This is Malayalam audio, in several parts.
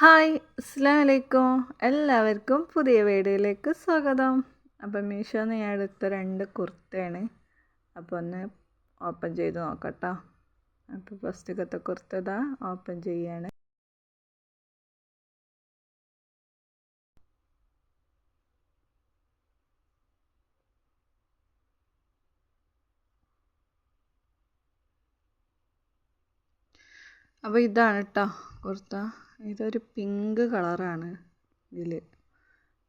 ഹായ് അസ്സാം വലൈക്കും എല്ലാവർക്കും പുതിയ വീഡിയോയിലേക്ക് സ്വാഗതം. അപ്പം മീഷോന്ന് ഞാൻ എടുത്ത രണ്ട് കുർത്തയാണ്. അപ്പോൾ ഒന്ന് ഓപ്പൺ ചെയ്ത് നോക്കട്ടോ. അപ്പോൾ ഫസ്റ്റത്തെ കുർത്തതാ ഓപ്പൺ ചെയ്യാണ്. അപ്പോൾ ഇതാണ് കേട്ടോ കുർത്ത. ഇതൊരു പിങ്ക് കളറാണ് ഇതിൽ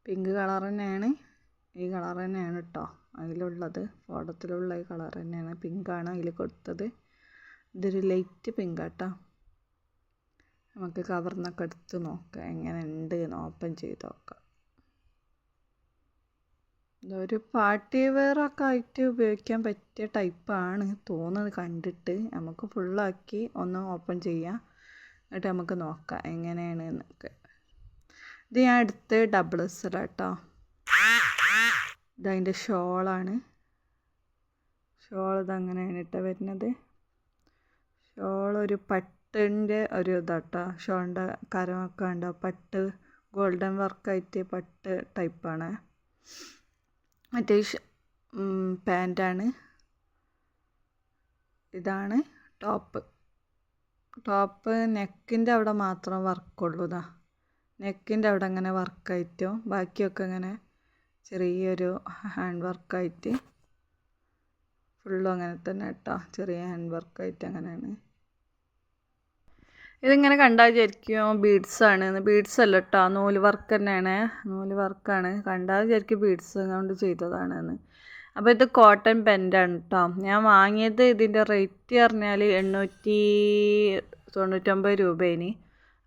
പിങ്ക് കളർ തന്നെയാണ്. ഈ കളർ തന്നെയാണ് കേട്ടോ അതിലുള്ളത്. ഫോട്ടത്തിലുള്ള ഈ കളർ തന്നെയാണ്. പിങ്കാണ് അതിൽ കൊടുത്തത്. ഇതൊരു ലൈറ്റ് പിങ്ക് കേട്ടോ നമുക്ക് കവർന്നൊക്കെ എടുത്ത് നോക്കാം. എങ്ങനെ ഉണ്ട് എന്ന് ഓപ്പൺ ചെയ്ത് നോക്കാം. ഇതൊരു പാർട്ടി വെയറൊക്കെ ആയിട്ട് ഉപയോഗിക്കാൻ പറ്റിയ ടൈപ്പാണ് തോന്നുന്നത് കണ്ടിട്ട്. നമുക്ക് ഫുള്ളാക്കി ഒന്ന് ഓപ്പൺ ചെയ്യാം. എന്നിട്ട് നമുക്ക് നോക്കാം എങ്ങനെയാണ് എന്നൊക്കെ ഇത് ഞാൻ എടുത്ത് ഡബിൾ എസ് കേട്ടോ ഇതതിന്റെ ഷോളാണ്. ഷോൾ ഇതങ്ങനെയാണ് ഇട്ട വരുന്നത്. ഷോൾ ഒരു പട്ടിന്റെ ഒരു ഇതാട്ടോ. ഷോളിന്റെ കരമൊക്കെ ഉണ്ടോ പട്ട് ഗോൾഡൻ വർക്കായിട്ട് പട്ട് ടൈപ്പാണ്. മറ്റേ പാന്റാണ് ഇതാണ് ടോപ്പ്. ടോപ്പ് നെക്കിന്റെ അവിടെ മാത്രം വർക്കുള്ളൂ ഇതാ നെക്കിന്റെ അവിടെ അങ്ങനെ വർക്കായിട്ടോ? ബാക്കിയൊക്കെ ഇങ്ങനെ ചെറിയൊരു ഹാൻഡ് വർക്കായിട്ട് ഫുള്ളും അങ്ങനെ തന്നെ കേട്ടോ ചെറിയ ഹാൻഡ് വർക്കായിട്ട് അങ്ങനെയാണ്. ഇതിങ്ങനെ കണ്ടാൽ വിചാരിക്കും ബീഡ്സ് ആണ്. ബീഡ്സ് അല്ല കേട്ടോ നൂൽ വർക്ക് തന്നെയാണ്. നൂൽ വർക്കാണ് കണ്ടാൽ വിചാരിക്കും ബീഡ്സ് കൊണ്ട് ചെയ്തതാണെന്ന്. അപ്പോൾ ഇത് കോട്ടൺ പെന്റാണ് കേട്ടോ ഞാൻ വാങ്ങിയത് ഇതിന്റെ റേറ്റ് പറഞ്ഞാൽ എണ്ണൂറ്റി തൊണ്ണൂറ്റൊമ്പത് രൂപേന്.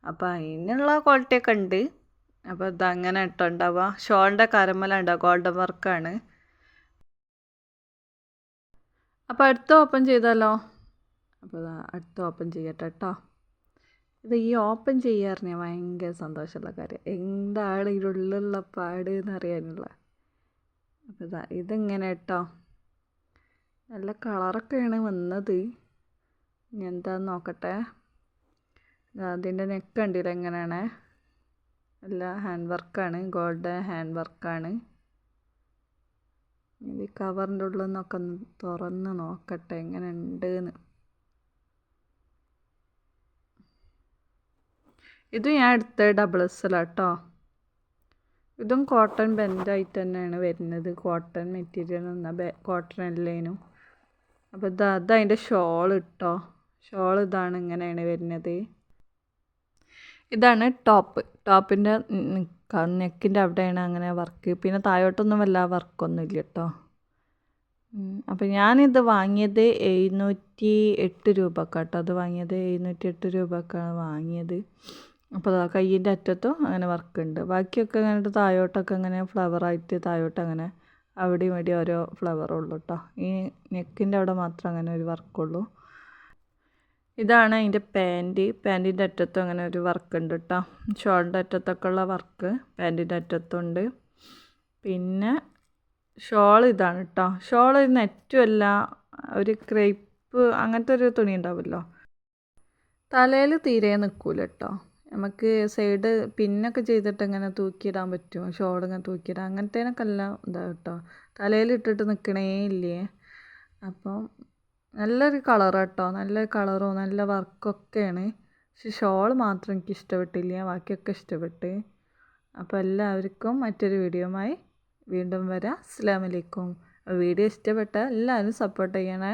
അപ്പോൾ അതിനുള്ള ക്വാളിറ്റിയൊക്കെ ഉണ്ട്. അപ്പോൾ ഇതങ്ങനെ ഇട്ടോ ഉണ്ടാവുക ഷോളിന്റെ കരമല ഉണ്ടാവും ഗോൾഡൻ വർക്കാണ് അപ്പോൾ അടുത്ത ഓപ്പൺ ചെയ്താലോ? അപ്പോൾ അടുത്ത ഓപ്പൺ ചെയ്യട്ടെ കേട്ടോ ഇത് ഈ ഓപ്പൺ ചെയ്യാറിഞ്ഞാൽ ഭയങ്കര സന്തോഷമുള്ള കാര്യം. എന്താണ് ഇതിനുള്ളിലുള്ള പാട് എന്നറിയാനുള്ള ഇതാ ഇതിങ്ങനെ കേട്ടോ നല്ല കളറൊക്കെയാണ് വന്നത്. ഇനി എന്താന്ന് നോക്കട്ടെ. അതിന്റെ നെക്ക് കണ്ടില്ല എങ്ങനെയാണ്? നല്ല ഹാൻഡ് വർക്കാണ് ഗോൾഡൻ ഹാൻഡ് വർക്കാണ് ഇത് കവറിന്റെ ഉള്ളിൽ നിന്നൊക്കെ തുറന്ന് നോക്കട്ടെ എങ്ങനെ ഉണ്ടെന്ന് ഇത് ഞാൻ എടുത്ത ഡബിൾ എസ് കേട്ടോ ഇതും കോട്ടൺ ബെൻഡായിട്ട് തന്നെയാണ് വരുന്നത്. കോട്ടൺ മെറ്റീരിയൽ എന്ന കോട്ടൺ അല്ലേനും. അപ്പോൾ ഇത് അതതിന്റെ ഷോൾ ഇട്ടോ. ഷോൾ ഇതാണ് ഇങ്ങനെയാണ് വരുന്നത്. ഇതാണ് ടോപ്പ് ടോപ്പിന്റെ നെക്കിന്റെ അവിടെയാണ് അങ്ങനെ വർക്ക് പിന്നെ താഴോട്ടൊന്നും വല്ല വർക്കൊന്നും ഇല്ല കേട്ടോ അപ്പോൾ ഞാനിത് വാങ്ങിയത് എഴുന്നൂറ്റി എട്ട് രൂപക്കാട്ടോ. കേട്ടോ അത് വാങ്ങിയത് എഴുന്നൂറ്റി എട്ട് രൂപക്കാണ് വാങ്ങിയത്. അപ്പോൾ കയ്യിന്റെ അറ്റത്തും അങ്ങനെ വർക്ക് ഉണ്ട് ബാക്കിയൊക്കെ അങ്ങനെ താഴോട്ടൊക്കെ അങ്ങനെ ഫ്ലവറായിട്ട് താഴോട്ട് അങ്ങനെ അവിടെയും ഇവിടെ ഓരോ ഫ്ലവറുള്ളൂ കേട്ടോ ഈ നെക്കിന്റെ അവിടെ മാത്രം അങ്ങനെ ഒരു വർക്കുള്ളൂ. ഇതാണ് അതിന്റെ പാന്റ് പാന്റിന്റെ അറ്റത്തും അങ്ങനെ ഒരു വർക്ക് ഉണ്ട് കേട്ടോ ഷോളിന്റെ അറ്റത്തൊക്കെ ഉള്ള വർക്ക് പാന്റിന്റെ അറ്റത്തുണ്ട്. പിന്നെ ഷോൾ ഇതാണ് കേട്ടോ ഷോൾ ഒരു നെറ്റുമല്ല ഒരു ക്രേപ്പ് അങ്ങനത്തെ ഒരു തുണി ഉണ്ടാവുമല്ലോ. തലയിൽ തീരെ നിൽക്കൂല കേട്ടോ നമുക്ക് സൈഡ് പിന്നൊക്കെ ചെയ്തിട്ട് ഇങ്ങനെ തൂക്കിയിടാൻ പറ്റും ഷോൾ ഇങ്ങനെ തൂക്കിയിടാം അങ്ങനത്തേനൊക്കെ എല്ലാം ഇതാ കേട്ടോ. തലയിലിട്ടിട്ട് നിൽക്കണേ ഇല്ലേ? അപ്പം നല്ലൊരു കളർ കേട്ടോ. നല്ല കളറും നല്ല വർക്കൊക്കെയാണ്. പക്ഷെ ഷോൾ മാത്രം എനിക്ക് ഇഷ്ടപ്പെട്ടില്ല. ബാക്കിയൊക്കെ ഇഷ്ടപ്പെട്ട്. അപ്പോൾ എല്ലാവർക്കും മറ്റൊരു വീഡിയോയുമായി വീണ്ടും വരാം. അസ്സാം വലൈക്കും വീഡിയോ ഇഷ്ടപ്പെട്ടാൽ എല്ലാവരും സപ്പോർട്ട് ചെയ്യണേ.